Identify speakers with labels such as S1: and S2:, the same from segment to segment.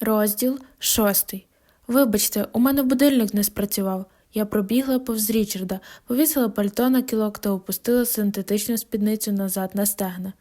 S1: Розділ шостий. Вибачте, у мене будильник не спрацював. Я пробігла повз Річарда, повісила пальто на кілок та опустила синтетичну спідницю назад на стегна.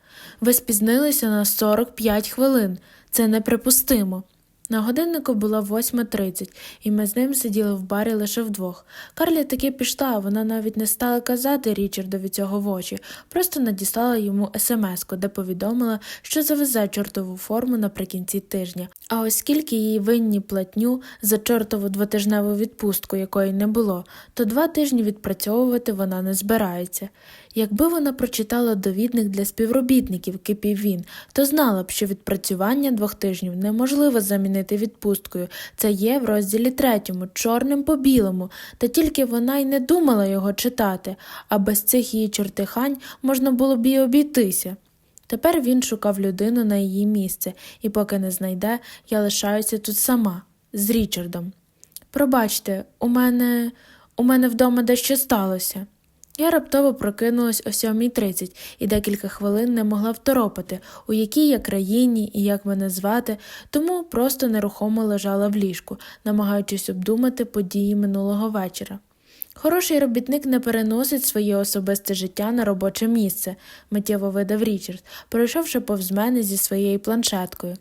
S1: Ви спізнилися на 45 хвилин. Це неприпустимо. На годиннику була 8.30, і ми з ним сиділи в барі лише вдвох. Карлі таки пішла, вона навіть не стала казати Річардові цього в очі, просто надіслала йому смс-ку, де повідомила, що завезе чортову форму наприкінці тижня. А оскільки їй винні платню за чортову двотижневу відпустку, якої не було, то два тижні відпрацьовувати вона не збирається. Якби вона прочитала довідник для співробітників, кипів він, то знала б, що відпрацювання двох тижнів неможливо замінити відпусткою. Це є в розділі третьому, чорним по білому, та тільки вона й не думала його читати, а без цих її чортихань можна було б і обійтися. Тепер він шукав людину на її місце, і поки не знайде, я лишаюся тут сама, з Річардом. Пробачте, у мене у мене вдома дещо сталося. Я раптово прокинулась о 7.30 і декілька хвилин не могла второпати, у якій я країні і як мене звати, тому просто нерухомо лежала в ліжку, намагаючись обдумати події минулого вечора. Хороший робітник не переносить своє особисте життя на робоче місце, миттєво видав Річард, пройшовши повз мене зі своєю планшеткою.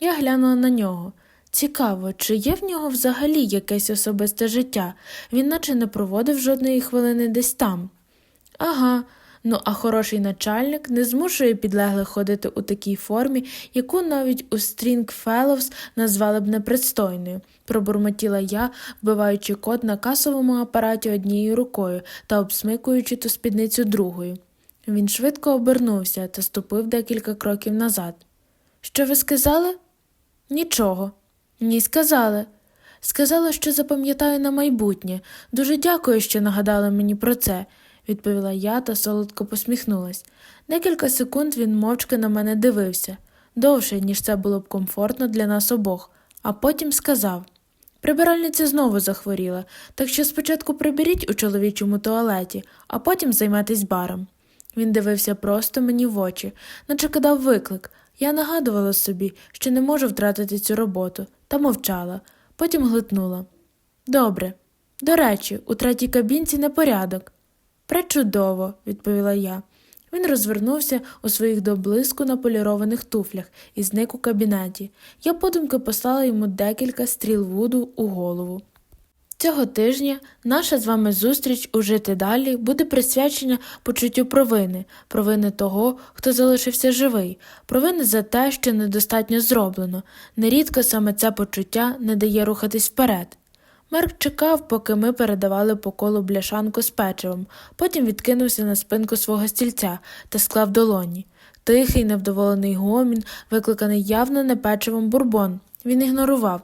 S1: Я глянула на нього. Цікаво, чи є в нього взагалі якесь особисте життя, він наче не проводив жодної хвилини десь там. Ага, ну а хороший начальник не змушує підлеглих ходити у такій формі, яку навіть у Стрінгфеловс назвали б непристойною, пробурмотіла я, вбиваючи код на касовому апараті однією рукою та обсмикуючи ту спідницю другою. Він швидко обернувся та ступив декілька кроків назад. Що ви сказали? Нічого. Ні, сказали. Сказала, що запам'ятаю на майбутнє. Дуже дякую, що нагадали мені про це, відповіла я та солодко посміхнулась. Декілька секунд він мовчки на мене дивився, довше, ніж це було б комфортно для нас обох, а потім сказав Прибиральниця знову захворіла, так що спочатку приберіть у чоловічому туалеті, а потім займайтесь баром. Він дивився просто мені в очі, наче кидав виклик. Я нагадувала собі, що не можу втратити цю роботу, та мовчала, потім глитнула. Добре. До речі, у третій кабінці непорядок. Пречудово, відповіла я. Він розвернувся у своїх до блиску наполірованих туфлях і зник у кабінеті. Я подумки послала йому декілька стріл вуду у голову. Цього тижня наша з вами зустріч у жити далі буде присвячена почуттю провини, провини того, хто залишився живий, провини за те, що недостатньо зроблено. Нерідко саме це почуття не дає рухатись вперед. Марк чекав, поки ми передавали по колу бляшанку з печивом, потім відкинувся на спинку свого стільця та склав долоні. Тихий, невдоволений гомін, викликаний явно не печивом бурбон. Він ігнорував.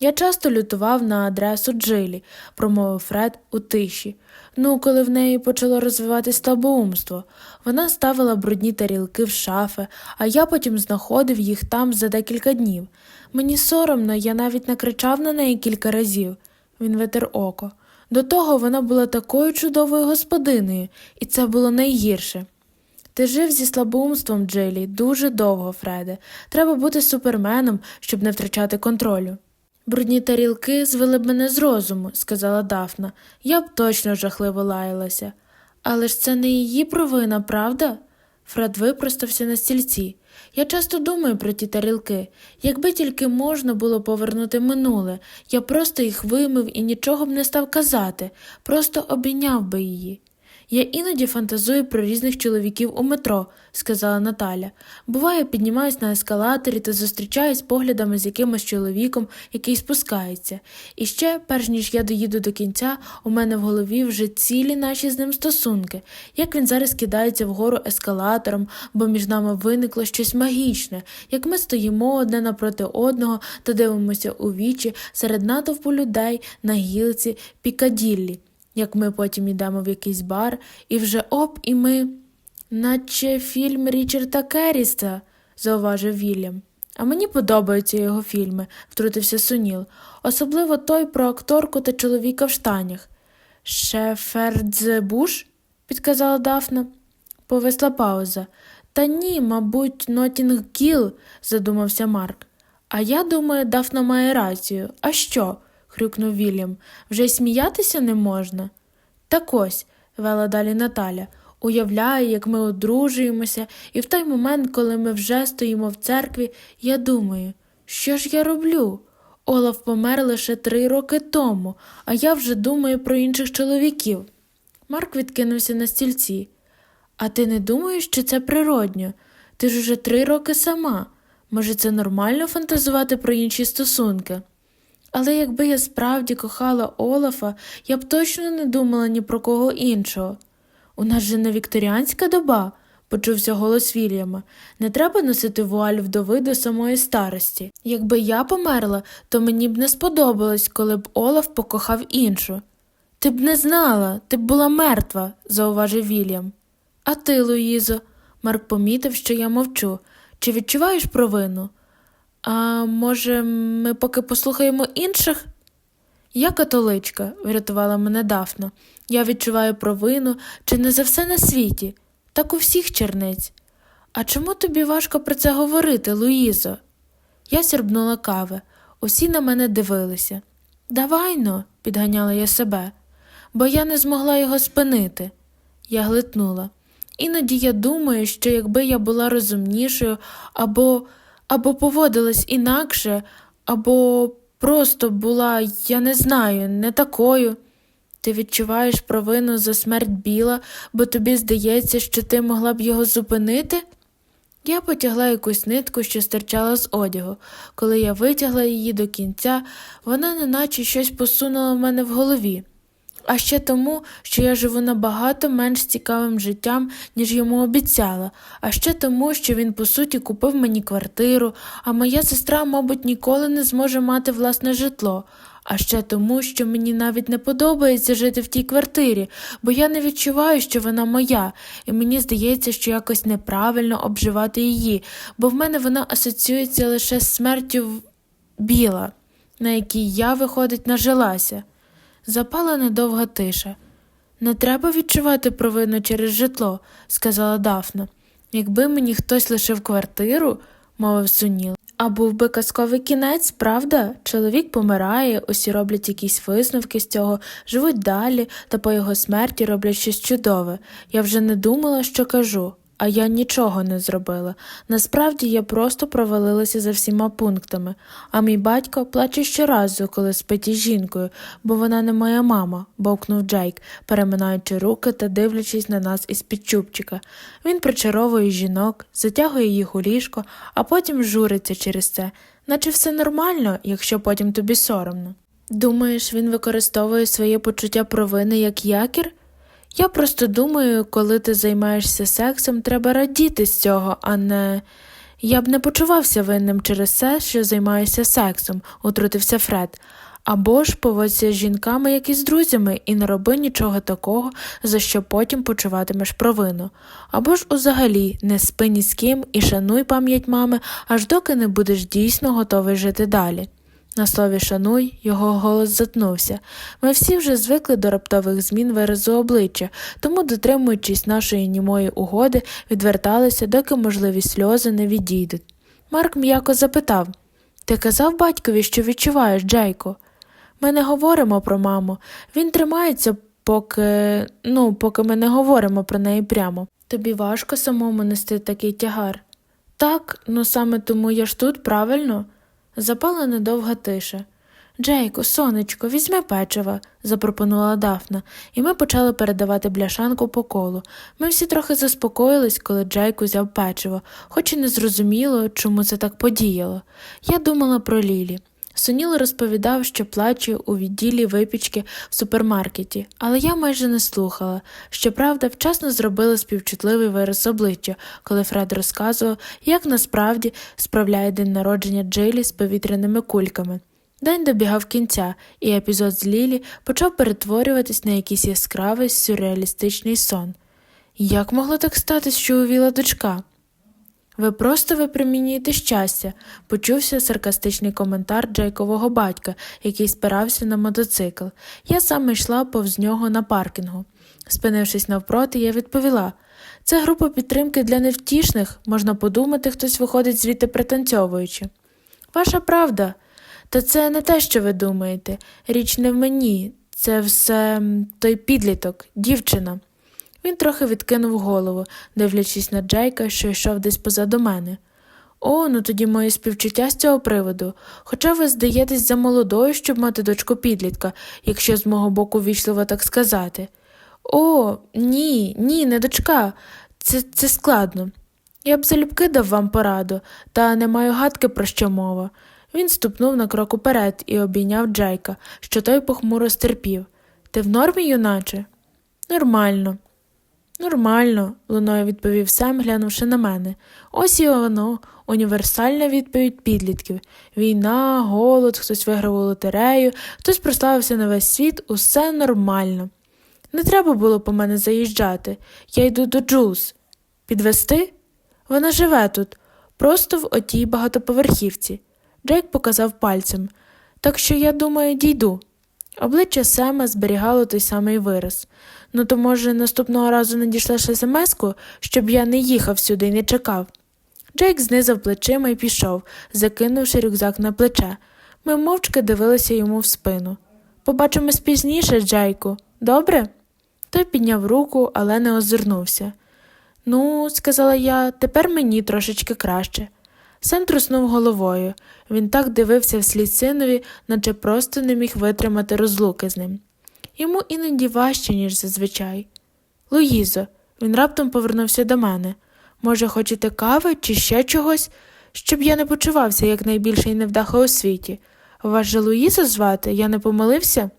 S1: Я часто лютував на адресу Джилі, промовив Фред у тиші. Ну, коли в неї почало розвиватись слабоумство. Вона ставила брудні тарілки в шафи, а я потім знаходив їх там за декілька днів. Мені соромно, я навіть накричав на неї кілька разів. Він витер око. До того вона була такою чудовою господинею, і це було найгірше. Ти жив зі слабоумством, Джилі, дуже довго, Фреде. Треба бути суперменом, щоб не втрачати контролю. Брудні тарілки звели б мене з розуму, сказала Дафна. Я б точно жахливо лаялася. Але ж це не її провина, правда? Фред випростався на стільці. Я часто думаю про ті тарілки. Якби тільки можна було повернути минуле, я просто їх вимив і нічого б не став казати, просто обійняв би її. Я іноді фантазую про різних чоловіків у метро, сказала Наталя. Буває, піднімаюсь на ескалаторі та зустрічаюсь поглядами з якимось чоловіком, який спускається. І ще, перш ніж я доїду до кінця, у мене в голові вже цілі наші з ним стосунки, як він зараз кидається вгору ескалатором, бо між нами виникло щось магічне, як ми стоїмо одне напроти одного та дивимося у вічі серед натовпу людей на гілці Пікаділлі як ми потім йдемо в якийсь бар, і вже оп, і ми. Наче фільм Річарда Керріста, зауважив Вільям. А мені подобаються його фільми, втрутився Суніл, особливо той про акторку та чоловіка в штанях. Шефердзебуш? підказала Дафна. Повисла пауза. Та ні, мабуть, Нотінг Кіл, задумався Марк. А я думаю, Дафна має рацію. А що? Хрюкнув Вільям. Вже й сміятися не можна. Так ось, вела далі Наталя, уявляю, як ми одружуємося, і в той момент, коли ми вже стоїмо в церкві, я думаю, що ж я роблю? Олаф помер лише три роки тому, а я вже думаю про інших чоловіків. Марк відкинувся на стільці. А ти не думаєш, що це природньо? Ти ж уже три роки сама. Може, це нормально фантазувати про інші стосунки? Але якби я справді кохала Олафа, я б точно не думала ні про кого іншого. У нас же не вікторіанська доба, почувся голос Вільяма. Не треба носити вуаль вдови до самої старості. Якби я померла, то мені б не сподобалось, коли б Олаф покохав іншу. Ти б не знала, ти б була мертва, зауважив Вільям. А ти, Луїзо, Марк помітив, що я мовчу. Чи відчуваєш провину? А може, ми поки послухаємо інших? Я католичка, врятувала мене Дафна. Я відчуваю провину чи не за все на світі, так у всіх черниць. А чому тобі важко про це говорити, Луїзо? Я сірбнула кави. Усі на мене дивилися. Давай но, підганяла я себе, бо я не змогла його спинити. Я глитнула. Іноді я думаю, що якби я була розумнішою, або, або поводилась інакше, або просто була, я не знаю, не такою. Ти відчуваєш провину за смерть біла, бо тобі здається, що ти могла б його зупинити? Я потягла якусь нитку, що стирчала з одягу. Коли я витягла її до кінця, вона неначе щось посунула в мене в голові. А ще тому, що я живу набагато менш цікавим життям, ніж йому обіцяла, а ще тому, що він, по суті, купив мені квартиру, а моя сестра, мабуть, ніколи не зможе мати власне житло. А ще тому, що мені навіть не подобається жити в тій квартирі, бо я не відчуваю, що вона моя, і мені здається, що якось неправильно обживати її, бо в мене вона асоціюється лише з смертю біла, на якій я, виходить, нажилася. Запала недовга тиша. Не треба відчувати провину через житло, сказала Дафна. Якби мені хтось лишив квартиру, мовив Суніл. А був би казковий кінець, правда? Чоловік помирає, усі роблять якісь висновки з цього, живуть далі, та по його смерті роблять щось чудове. Я вже не думала, що кажу, а я нічого не зробила. Насправді я просто провалилася за всіма пунктами, а мій батько плаче щоразу, коли спить із жінкою, бо вона не моя мама, бовкнув Джейк, переминаючи руки та дивлячись на нас із під чубчика. Він причаровує жінок, затягує їх у ліжко, а потім журиться через це, наче все нормально, якщо потім тобі соромно. Думаєш, він використовує своє почуття провини як якір? Я просто думаю, коли ти займаєшся сексом, треба радіти з цього, а не. Я б не почувався винним через це, що займаюся сексом, утрутився Фред. Або ж поводься з жінками, як і з друзями, і не роби нічого такого, за що потім почуватимеш провину. Або ж узагалі не спи ні з ким і шануй пам'ять мами, аж доки не будеш дійсно готовий жити далі. На слові шануй, його голос затнувся. Ми всі вже звикли до раптових змін виразу обличчя, тому, дотримуючись нашої німої угоди, відверталися, доки можливі сльози не відійдуть. Марк м'яко запитав Ти казав батькові, що відчуваєш, Джейко? Ми не говоримо про маму. Він тримається, поки ну, поки ми не говоримо про неї прямо. Тобі важко самому нести такий тягар. Так, ну саме тому я ж тут, правильно? Запала недовга тиша. Джейку, сонечко, візьми печива, запропонувала Дафна, і ми почали передавати бляшанку по колу. Ми всі трохи заспокоїлись, коли Джейк узяв печиво, хоч і не зрозуміло, чому це так подіяло. Я думала про Лілі. Суніл розповідав, що плаче у відділі випічки в супермаркеті, але я майже не слухала. Щоправда, вчасно зробила співчутливий вираз обличчя, коли Фред розказував, як насправді справляє день народження Джилі з повітряними кульками. День добігав кінця, і епізод з Лілі почав перетворюватись на якийсь яскравий сюрреалістичний сон. Як могло так статись, що увіла дочка? Ви просто випромінюєте щастя, почувся саркастичний коментар Джейкового батька, який спирався на мотоцикл. Я саме йшла повз нього на паркінгу. Спинившись навпроти, я відповіла це група підтримки для невтішних, можна подумати, хтось виходить звідти пританцьовуючи. Ваша правда. Та це не те, що ви думаєте. Річ не в мені. Це все той підліток, дівчина. Він трохи відкинув голову, дивлячись на Джейка, що йшов десь позаду мене. О, ну тоді моє співчуття з цього приводу. Хоча ви здаєтесь за молодою, щоб мати дочку підлітка, якщо з мого боку вічливо так сказати. О, ні, ні, не дочка. Це, це складно. Я б залюбки дав вам пораду, та не маю гадки про що мова. Він ступнув на крок уперед і обійняв Джейка, що той похмуро стерпів. Ти в нормі, юначе? Нормально. Нормально, луною відповів Сем, глянувши на мене. Ось і воно, універсальна відповідь підлітків. Війна, голод, хтось виграв у лотерею, хтось прославився на весь світ, усе нормально. Не треба було по мене заїжджати. Я йду до Джулс. Підвести? Вона живе тут, просто в отій багатоповерхівці. Джейк показав пальцем. Так що, я думаю, дійду. Обличчя Сема зберігало той самий вираз. Ну, то, може, наступного разу надішлеш смс-ку, щоб я не їхав сюди і не чекав. Джейк знизав плечима і пішов, закинувши рюкзак на плече. Ми мовчки дивилися йому в спину. Побачимось пізніше, Джейку, добре? Той підняв руку, але не озирнувся. Ну, сказала я, тепер мені трошечки краще. Сем труснув головою. Він так дивився вслід синові, наче просто не міг витримати розлуки з ним. Йому іноді важче, ніж зазвичай. Луїзо, він раптом повернувся до мене. Може, хочете кави чи ще чогось, щоб я не почувався як найбільший невдаха у світі. Вас же Луїза звати, я не помилився?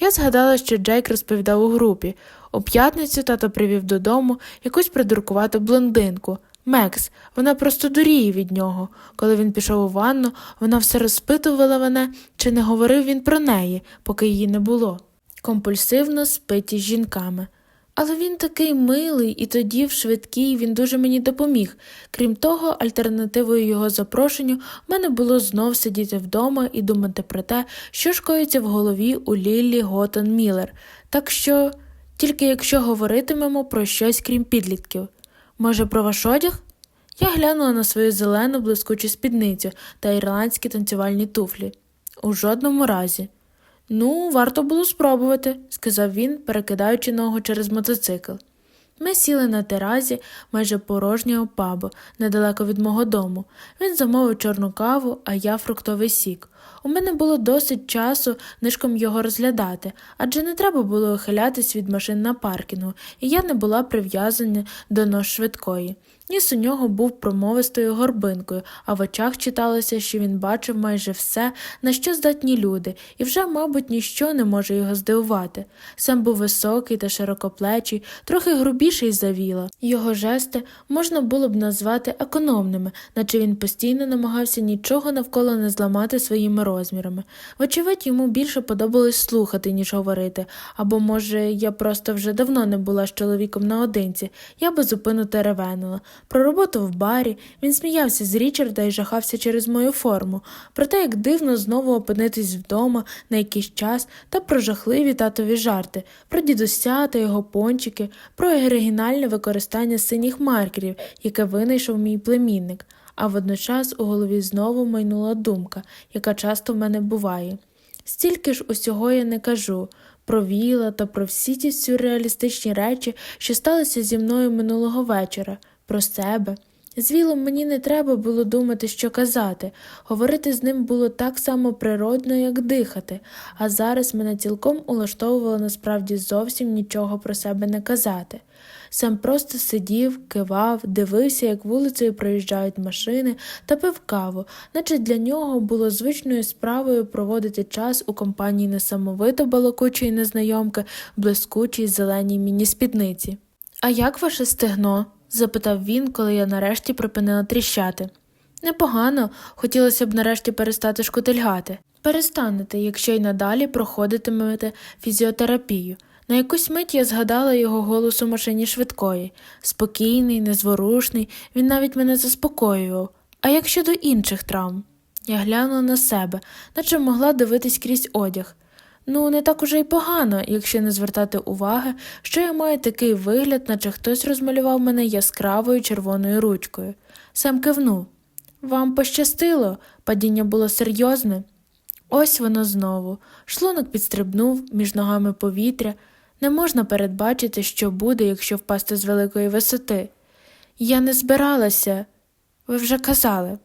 S1: Я згадала, що Джейк розповідав у групі. У п'ятницю тато привів додому якусь придуркувату блондинку. Мекс, вона просто дуріє від нього. Коли він пішов у ванну, вона все розпитувала мене, чи не говорив він про неї, поки її не було. Компульсивно спить із жінками. Але він такий милий, і тоді, в швидкій, він дуже мені допоміг. Крім того, альтернативою його запрошенню в мене було знов сидіти вдома і думати про те, що ж коїться в голові у Ліллі Готон Міллер. Так що, тільки якщо говоритимемо про щось крім підлітків. Може, про ваш одяг? Я глянула на свою зелену блискучу спідницю та ірландські танцювальні туфлі. У жодному разі. Ну, варто було спробувати, сказав він, перекидаючи ногу через мотоцикл. Ми сіли на теразі майже порожнього пабу, недалеко від мого дому. Він замовив чорну каву, а я фруктовий сік. У мене було досить часу нишком його розглядати, адже не треба було ухилятись від машин на паркінгу, і я не була прив'язана до нож швидкої. Ніс у нього був промовистою горбинкою, а в очах читалося, що він бачив майже все, на що здатні люди, і вже, мабуть, ніщо не може його здивувати. Сам був високий та широкоплечий, трохи грубіший за віла. Його жести можна було б назвати економними, наче він постійно намагався нічого навколо не зламати своїми розмірами. Вочевидь, йому більше подобалось слухати, ніж говорити, або, може, я просто вже давно не була з чоловіком наодинці, я безупину теревенила. Про роботу в барі він сміявся з Річарда і жахався через мою форму, про те, як дивно знову опинитись вдома на якийсь час, та про жахливі татові жарти, про дідуся та його пончики, про оригінальне використання синіх маркерів, яке винайшов мій племінник. А водночас у голові знову майнула думка, яка часто в мене буває. Стільки ж усього я не кажу про віла та про всі ті сюрреалістичні речі, що сталися зі мною минулого вечора, про себе. З мені не треба було думати, що казати, говорити з ним було так само природно, як дихати, а зараз мене цілком улаштовувало насправді зовсім нічого про себе не казати. Сам просто сидів, кивав, дивився, як вулицею проїжджають машини та пив каву, наче для нього було звичною справою проводити час у компанії несамовито балакучої незнайомки блискучій зеленій міні-спідниці. А як ваше стегно? Запитав він, коли я нарешті припинила тріщати. Непогано, хотілося б нарешті перестати шкутильгати. Перестанете, якщо й надалі проходитимете фізіотерапію. На якусь мить я згадала його голос у машині швидкої. Спокійний, незворушний, він навіть мене заспокоював. А як щодо інших травм? Я глянула на себе, наче могла дивитись крізь одяг. Ну, не так уже й погано, якщо не звертати уваги, що я маю такий вигляд, наче хтось розмалював мене яскравою червоною ручкою. Сам кивнув. Вам пощастило, падіння було серйозне. Ось воно знову. Шлунок підстрибнув між ногами повітря. Не можна передбачити, що буде, якщо впасти з великої висоти. Я не збиралася. Ви вже казали.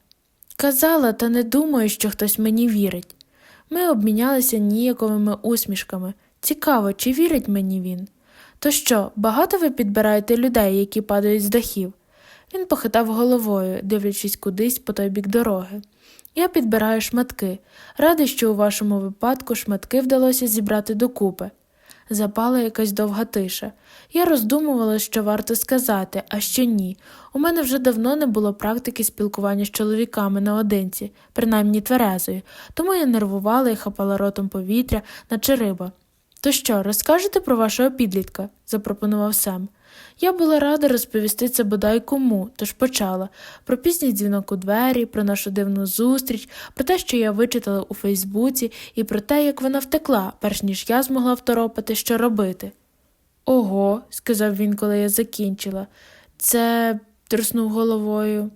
S1: Казала, та не думаю, що хтось мені вірить. Ми обмінялися ніяковими усмішками. Цікаво, чи вірить мені він? То що, багато ви підбираєте людей, які падають з дахів? Він похитав головою, дивлячись кудись по той бік дороги. Я підбираю шматки. Радий, що у вашому випадку шматки вдалося зібрати докупи. Запала якась довга тиша. Я роздумувала, що варто сказати, а що ні. У мене вже давно не було практики спілкування з чоловіками наодинці, принаймні тверезою, тому я нервувала і хапала ротом повітря, наче риба. То що, розкажете про вашого підлітка? запропонував Сем. Я була рада розповісти це бодай кому, тож почала про пізній дзвінок у двері, про нашу дивну зустріч, про те, що я вичитала у Фейсбуці, і про те, як вона втекла, перш ніж я змогла второпати, що робити. Ого, сказав він, коли я закінчила. Це труснув головою.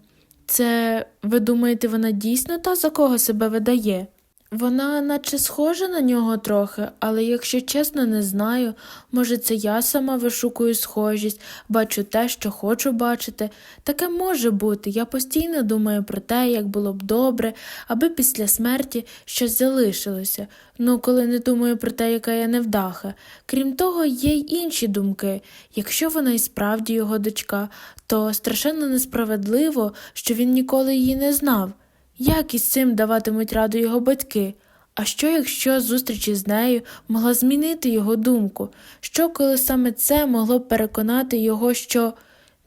S1: Це, ви думаєте, вона дійсно та, за кого себе видає? Вона наче схожа на нього трохи, але якщо чесно, не знаю. Може, це я сама вишукую схожість, бачу те, що хочу бачити. Таке може бути. Я постійно думаю про те, як було б добре, аби після смерті щось залишилося. Ну, коли не думаю про те, яка я невдаха. Крім того, є й інші думки. Якщо вона і справді його дочка, то страшенно несправедливо, що він ніколи її не знав. Як із цим даватимуть раду його батьки? А що, якщо зустріч із нею могла змінити його думку? Що, коли саме це могло б переконати його, що.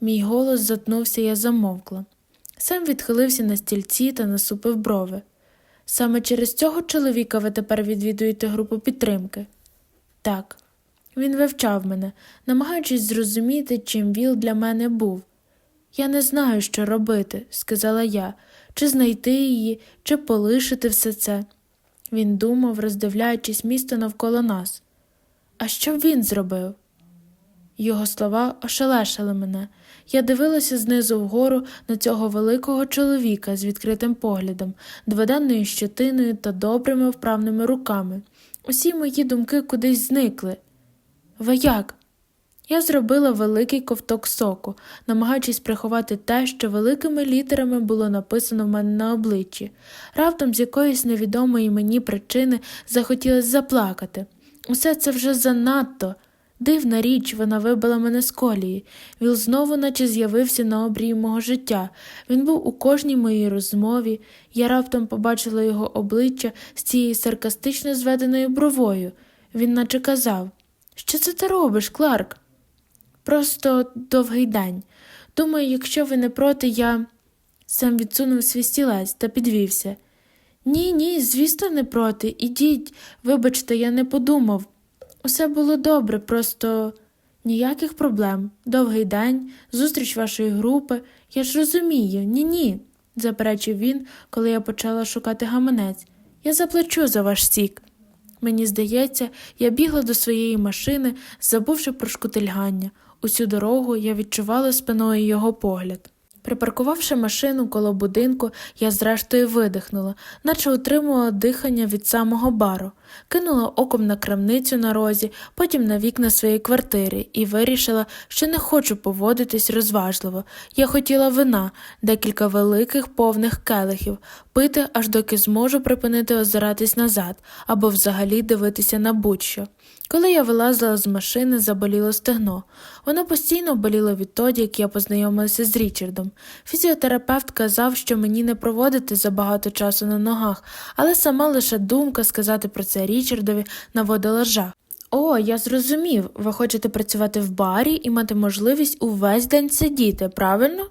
S1: Мій голос затнувся, я замовкла. Сам відхилився на стільці та насупив брови. Саме через цього чоловіка ви тепер відвідуєте групу підтримки? Так. Він вивчав мене, намагаючись зрозуміти, чим Віл для мене був. Я не знаю, що робити, сказала я, чи знайти її, чи полишити все це. Він думав, роздивляючись місто навколо нас. А що б він зробив? Його слова ошелешили мене. Я дивилася знизу вгору на цього великого чоловіка з відкритим поглядом, дводенною щетиною та добрими вправними руками. Усі мої думки кудись зникли. Ви як? Я зробила великий ковток соку, намагаючись приховати те, що великими літерами було написано в мене на обличчі. Раптом з якоїсь невідомої мені причини захотілося заплакати. Усе це вже занадто. Дивна річ, вона вибила мене з колії. Віл знову, наче з'явився на обрії мого життя. Він був у кожній моїй розмові. Я раптом побачила його обличчя з цією саркастично зведеною бровою. Він наче казав Що це ти робиш, Кларк? Просто довгий день. Думаю, якщо ви не проти, я. Сам відсунув свій стілець та підвівся. Ні, ні, звісно, не проти. Ідіть, вибачте, я не подумав. Усе було добре, просто ніяких проблем. Довгий день, зустріч вашої групи. Я ж розумію, ні ні, заперечив він, коли я почала шукати гаманець. Я заплачу за ваш сік. Мені здається, я бігла до своєї машини, забувши про шкутильгання. Усю дорогу я відчувала спиною його погляд. Припаркувавши машину коло будинку, я зрештою видихнула, наче утримувала дихання від самого бару, кинула оком на крамницю на розі, потім на вікна своєї квартири і вирішила, що не хочу поводитись розважливо. Я хотіла вина, декілька великих повних келихів, пити, аж доки зможу припинити озиратись назад або взагалі дивитися на будь-що. Коли я вилазила з машини, заболіло стегно. Воно постійно боліло відтоді, як я познайомилася з Річардом. Фізіотерапевт казав, що мені не проводити забагато часу на ногах, але сама лише думка сказати про це Річардові наводила жах. О, я зрозумів. Ви хочете працювати в барі і мати можливість увесь день сидіти, правильно?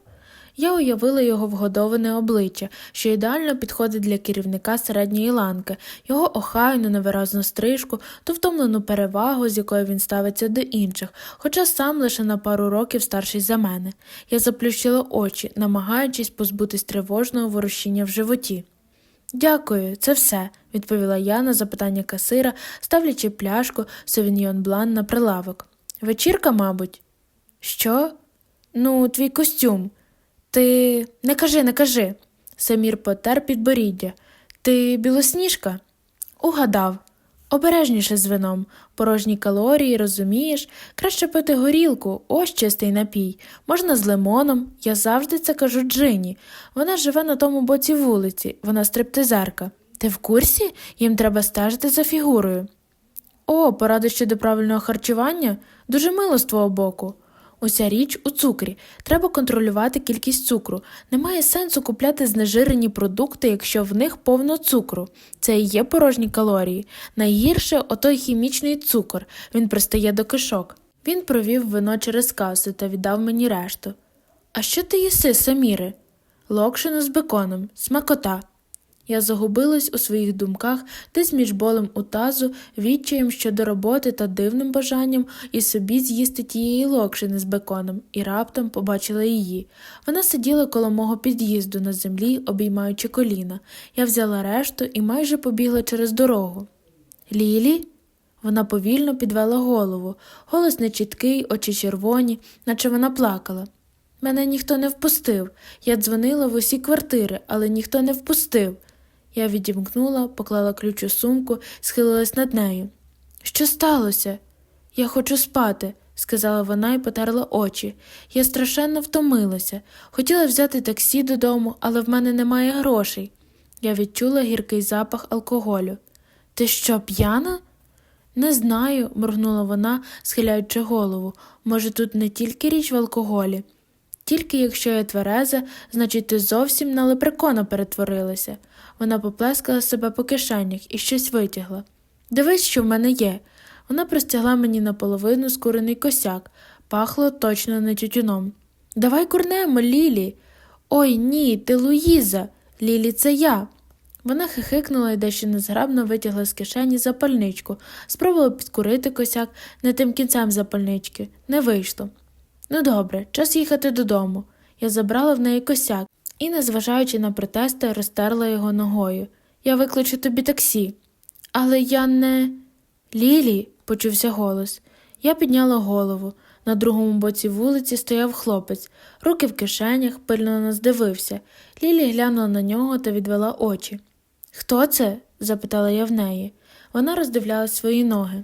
S1: Я уявила його вгодоване обличчя, що ідеально підходить для керівника середньої ланки, його охайну невиразну стрижку, ту втомлену перевагу, з якою він ставиться до інших, хоча сам лише на пару років старший за мене. Я заплющила очі, намагаючись позбутись тривожного ворушіння в животі. Дякую, це все, відповіла я на запитання касира, ставлячи пляшку совіньйон блан на прилавок. Вечірка, мабуть. Що? Ну, твій костюм. Ти не кажи, не кажи. Самір потер підборіддя. Ти білосніжка? Угадав. Обережніше з вином, порожні калорії, розумієш, краще пити горілку, ось чистий напій, можна з лимоном, я завжди це кажу Джині. Вона живе на тому боці вулиці, вона стриптизерка. Ти в курсі? Їм треба стежити за фігурою. О, поради щодо правильного харчування? Дуже мило з твого боку. Уся річ у цукрі. Треба контролювати кількість цукру. Немає сенсу купляти знежирені продукти, якщо в них повно цукру. Це і є порожні калорії. Найгірше отой хімічний цукор. Він пристає до кишок. Він провів вино через касу та віддав мені решту. А що ти їси, Саміри? Локшину з беконом, смакота. Я загубилась у своїх думках десь між болем у тазу, відчаєм щодо роботи та дивним бажанням і собі з'їсти тієї локшини з беконом, і раптом побачила її. Вона сиділа коло мого під'їзду на землі, обіймаючи коліна. Я взяла решту і майже побігла через дорогу. Лілі? Вона повільно підвела голову, голос нечіткий, очі червоні, наче вона плакала. Мене ніхто не впустив. Я дзвонила в усі квартири, але ніхто не впустив. Я відімкнула, поклала ключ у сумку, схилилась над нею. Що сталося? Я хочу спати, сказала вона і потерла очі. Я страшенно втомилася. Хотіла взяти таксі додому, але в мене немає грошей. Я відчула гіркий запах алкоголю. Ти що, п'яна? Не знаю, моргнула вона, схиляючи голову. Може, тут не тільки річ в алкоголі. Тільки якщо я твереза, значить ти зовсім на лепрекона перетворилася. Вона поплескала себе по кишенях і щось витягла. Дивись, що в мене є. Вона простягла мені наполовину скурений косяк, пахло точно не тютюном. Давай курнемо, Лілі. Ой ні, ти Луїза. Лілі, це я. Вона хихикнула і дещо незграбно витягла з кишені запальничку, спробувала підкурити косяк не тим кінцем запальнички. Не вийшло. Ну добре, час їхати додому. Я забрала в неї косяк і, незважаючи на протести, розтерла його ногою. Я викличу тобі таксі. Але я не. Лілі, почувся голос. Я підняла голову. На другому боці вулиці стояв хлопець, руки в кишенях, пильно на нас дивився. Лілі глянула на нього та відвела очі. Хто це? запитала я в неї. Вона роздивляла свої ноги.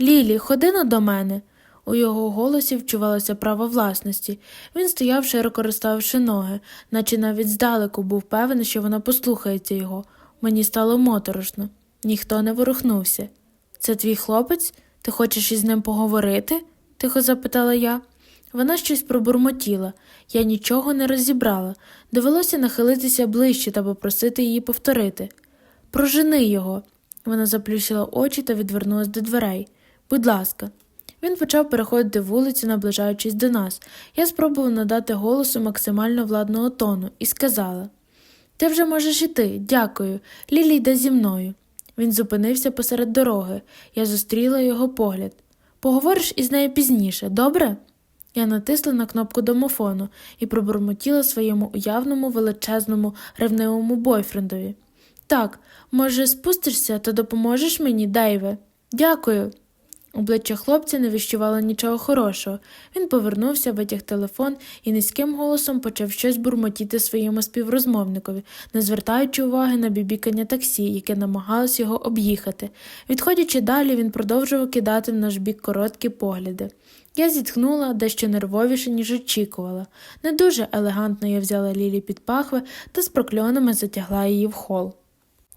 S1: Лілі, ходи но до мене. У його голосі вчувалося право власності. Він стояв, широко розставивши ноги, наче навіть здалеку був певен, що вона послухається його. Мені стало моторошно. Ніхто не ворухнувся. Це твій хлопець? Ти хочеш із ним поговорити? тихо запитала я. Вона щось пробурмотіла. Я нічого не розібрала. Довелося нахилитися ближче та попросити її повторити. Прожени його. Вона заплющила очі та відвернулась до дверей. Будь ласка. Він почав переходити вулицю, наближаючись до нас. Я спробувала надати голосу максимально владного тону і сказала Ти вже можеш іти, дякую. Лілі йде зі мною. Він зупинився посеред дороги. Я зустріла його погляд. Поговориш із нею пізніше, добре? Я натисла на кнопку домофону і пробурмотіла своєму уявному величезному ревнивому бойфрендові. Так, може, спустишся та допоможеш мені, Дейве? Дякую. Обличчя хлопця не віщувало нічого хорошого. Він повернувся, витяг телефон і низьким голосом почав щось бурмотіти своєму співрозмовникові, не звертаючи уваги на бібікання таксі, яке намагалось його об'їхати. Відходячи далі, він продовжував кидати в наш бік короткі погляди. Я зітхнула дещо нервовіше, ніж очікувала. Не дуже елегантно я взяла Лілі під пахви та з прокльонами затягла її в хол.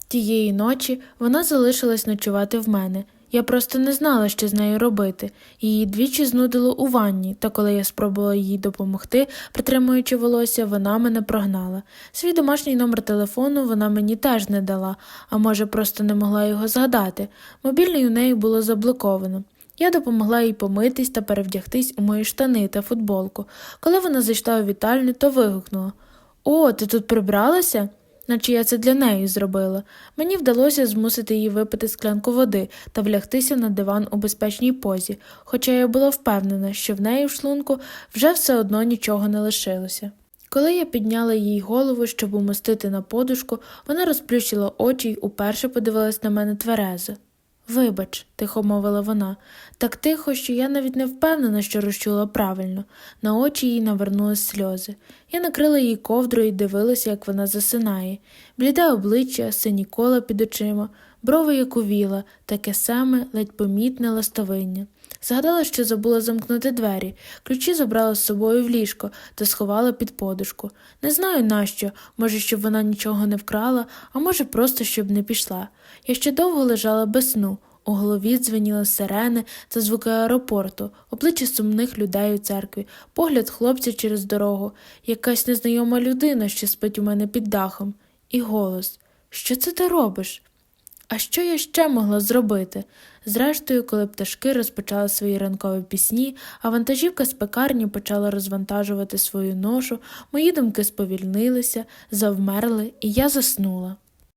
S1: Тієї ночі вона залишилась ночувати в мене. Я просто не знала, що з нею робити. Її двічі знудило у ванні, та коли я спробувала їй допомогти, притримуючи волосся, вона мене прогнала. Свій домашній номер телефону вона мені теж не дала, а може, просто не могла його згадати. Мобільний у неї було заблоковано. Я допомогла їй помитись та перевдягтись у мої штани та футболку. Коли вона зайшла у вітальню, то вигукнула О, ти тут прибралася? Наче я це для неї зробила. Мені вдалося змусити її випити склянку води та влягтися на диван у безпечній позі, хоча я була впевнена, що в неї в шлунку вже все одно нічого не лишилося. Коли я підняла їй голову, щоб умостити на подушку, вона розплющила очі й уперше подивилась на мене тверезо. Вибач, тихо мовила вона, так тихо, що я навіть не впевнена, що розчула правильно. На очі їй навернулись сльози. Я накрила її ковдрою і дивилася, як вона засинає. Бліде обличчя, сині кола під очима, брови як увіла, таке саме ледь помітне ластовиння. Згадала, що забула замкнути двері, ключі забрала з собою в ліжко та сховала під подушку. Не знаю нащо, може, щоб вона нічого не вкрала, а може, просто щоб не пішла. Я ще довго лежала без сну. У голові дзвеніли сирени та звуки аеропорту, обличчя сумних людей у церкві, погляд хлопця через дорогу, якась незнайома людина, що спить у мене під дахом, і голос Що це ти робиш? А що я ще могла зробити? Зрештою, коли пташки розпочали свої ранкові пісні, а вантажівка з пекарні почала розвантажувати свою ношу, мої думки сповільнилися, завмерли, і я заснула.